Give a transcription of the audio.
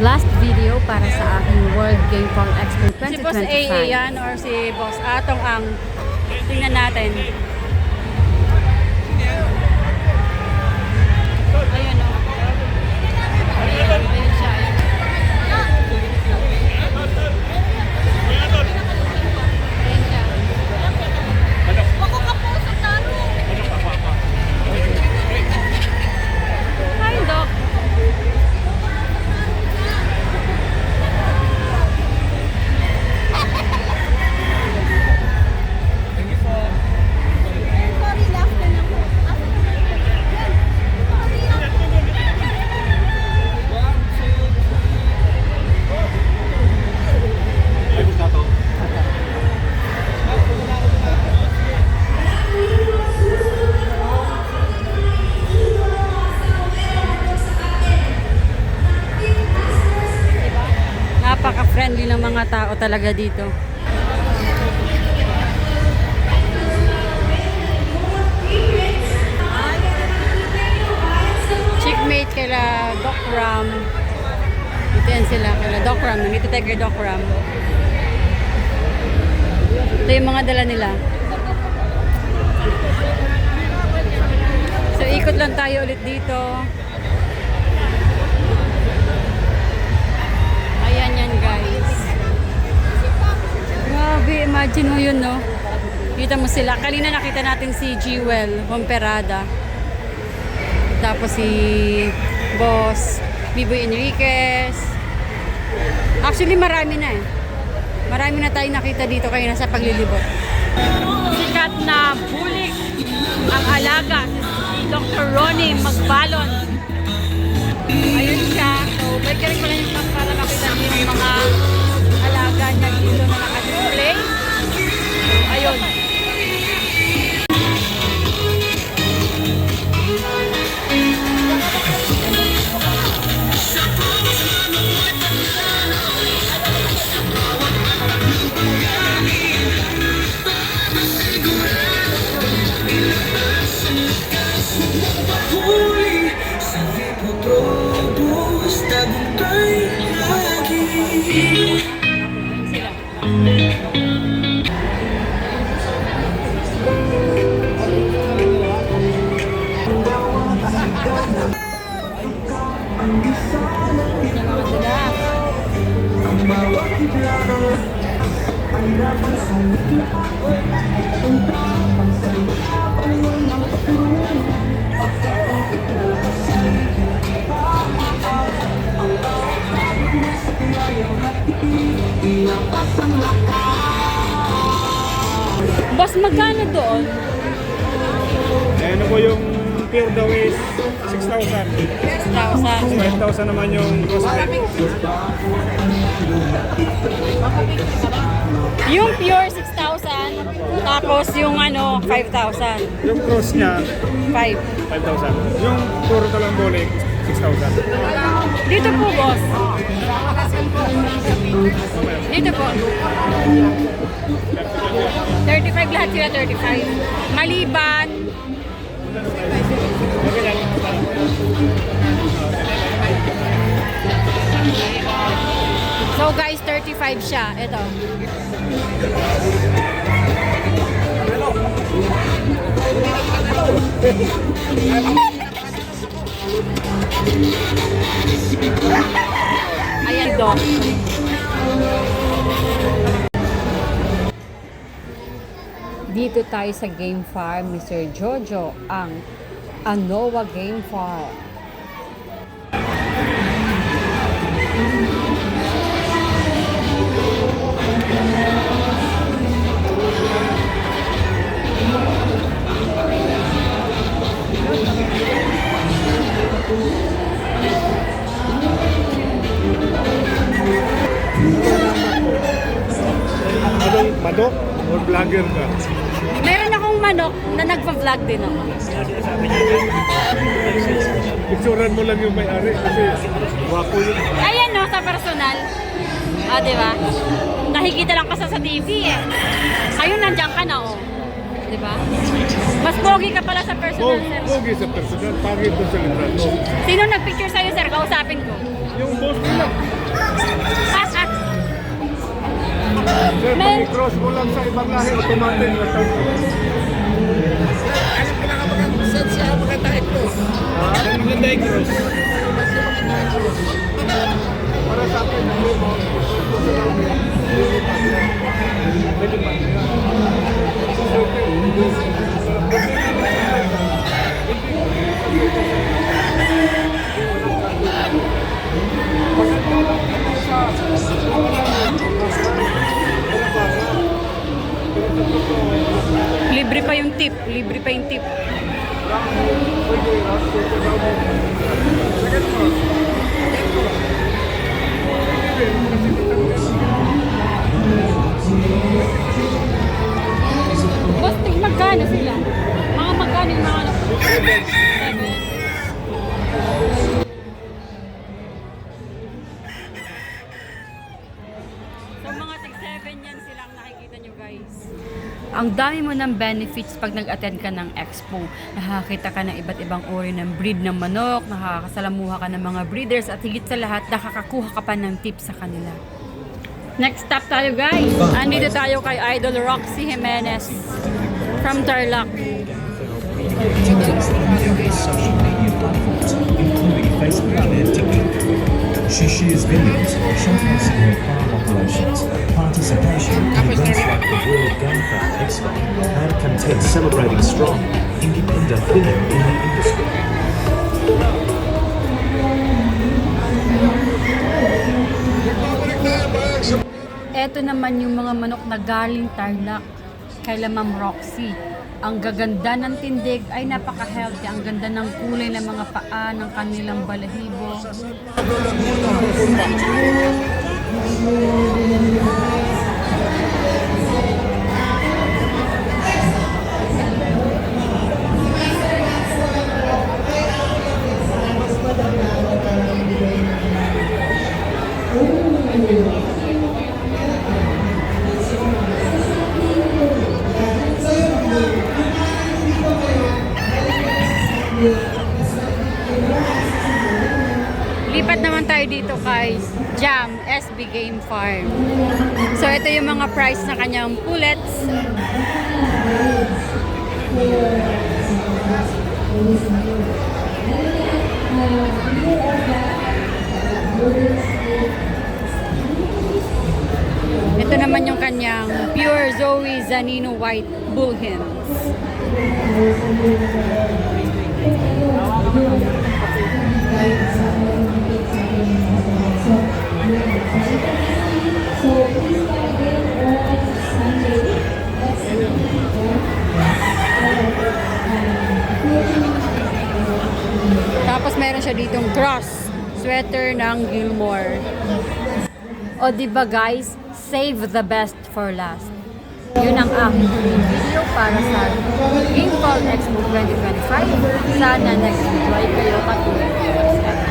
last video para sa aking World Game Farm Expo Si Boss AA 2025. yan or si Boss Atong ang tingnan natin. Ayun o. Siya. Ayun mga tao talaga dito. Chickmate kila Doc Ram. Dito yan sila kila Doc Ram. Nandito tayo Doc Ram. Ito yung mga dala nila. So ikot lang tayo ulit dito. Ayan yan guys. Grabe, imagine mo yun no. Kita mo sila. Kanina nakita natin si Jewel Pomperada. Tapos si Boss Biboy Enriquez. Actually marami na eh. Marami na tayong nakita dito kayo nasa paglilibot. Sikat na bulik ang alaga si Dr. Ronnie Magbalon. Ayun siya. So, balik ka rin pala yung para makita niyo yung mga alaga niya dito na nakadisplay. So, Boss, magkano doon? Eh, ano po yung pure daw is 6,000. 6,000. 5,000 naman yung crossbreed. Yung pure 6,000. Tapos yung ano, 5,000. Yung cross niya, 5. 5,000. Yung puro talambolik, 6,000. Dito po, boss. Dito po. 35 lahat sila, 35. Maliban. So guys, 35 siya. Ito. Ayan, Doc. Dito tayo sa Game Farm Sir Jojo, ang Anoa Game Farm. Madok or vlogger ka? Manok na nagpa-vlog din ako. Picturean mo lang yung may-ari kasi wapo yun. Ayan no, sa personal. Ah, di ba? Nakikita lang kasi sa TV eh. Ayun, nandiyan ka na oh. Di ba? Mas pogi ka pala sa personal, sir. Pogi sa personal, pangit doon sa litrato. Sino nagpicture sa'yo, sir? Kausapin ko. Yung boss nila. Sir, Men- cross mo lang sa ibang lahi, automatic. Ano maganda yung cross? Para sa akin, ano mo? Pwede Libre pa yung tip. Libre pa yung tip. Boss, magkano sila? Mga magkano yung mga ano? Ang dami mo ng benefits pag nag-attend ka ng expo. Nakakita ka ng iba't ibang uri ng breed ng manok, nakakasalamuha ka ng mga breeders, at higit sa lahat, nakakakuha ka pa ng tips sa kanila. Next stop tayo guys. Andito tayo kay Idol Roxy Jimenez from Tarlac. Including Facebook and TikTok. She shares videos of showcasing her farm operations, participation in events like the World Game Farm Expo, and content celebrating strong, independent women in the industry. Eto naman yung mga manok na galing Tarlac kay Ma'am Roxy. Ang gaganda ng tindig ay napaka-healthy. Ang ganda ng kulay ng mga paa ng kanilang balahibo. Lipat naman tayo dito kay Jam SB Game Farm. So ito yung mga price na kanyang pullets. Ito naman yung kanyang Pure Zoe Zanino White Bull Hens. Tapos cross sweater ng Gilmore. O di ba guys, save the best for last. Yun ang aking video para sa Game Expo 2025. Sana nag-enjoy kayo katulad!